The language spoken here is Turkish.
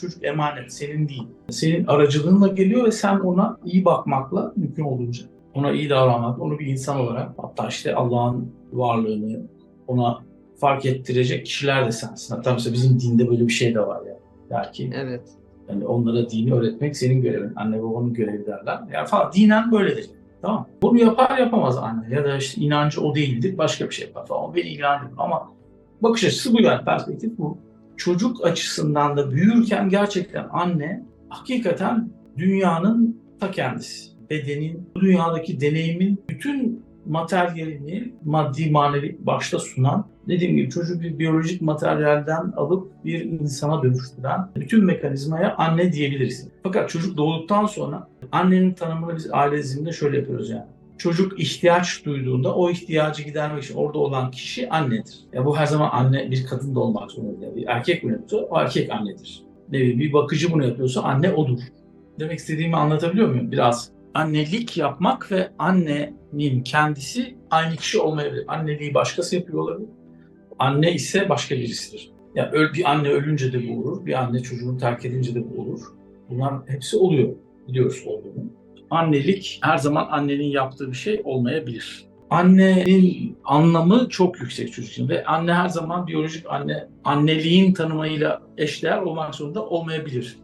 Çocuk emanet, senin değil. Senin aracılığınla geliyor ve sen ona iyi bakmakla mümkün olduğunca ona iyi davranmak, onu bir insan olarak hatta işte Allah'ın varlığını ona fark ettirecek kişiler de sensin. Hatta mesela bizim dinde böyle bir şey de var ya. Der ki Evet. yani onlara dini öğretmek senin görevin. Anne babanın görevi derler. Yani falan dinen böyledir. Tamam. Bunu yapar yapamaz anne ya da işte inancı o değildir başka bir şey yapar falan. O beni ilgilendirmiyor ama bakış açısı bu yani perspektif bu. Çocuk açısından da büyürken gerçekten anne hakikaten dünyanın ta kendisi. Bedenin, dünyadaki deneyimin bütün materyalini maddi manevi başta sunan, dediğim gibi çocuğu bir biyolojik materyalden alıp bir insana dönüştüren bütün mekanizmaya anne diyebiliriz. Fakat çocuk doğduktan sonra annenin tanımını biz aile diziminde şöyle yapıyoruz yani. Çocuk ihtiyaç duyduğunda o ihtiyacı gidermek için orada olan kişi annedir. Ya bu her zaman anne bir kadın da olmak zorunda değil. Bir erkek bunu yapıyorsa o erkek annedir. Ne bileyim, bir bakıcı bunu yapıyorsa anne odur. Demek istediğimi anlatabiliyor muyum? Biraz annelik yapmak ve annenin kendisi aynı kişi olmayabilir. Anneliği başkası yapıyor olabilir. Anne ise başka birisidir. Ya öl, bir anne ölünce de bu olur, bir anne çocuğunu terk edince de bu olur. Bunlar hepsi oluyor. Biliyoruz olduğunu. Annelik her zaman annenin yaptığı bir şey olmayabilir. Annenin anlamı çok yüksek çocuk için ve anne her zaman biyolojik anne anneliğin tanımıyla eşdeğer olmak zorunda olmayabilir.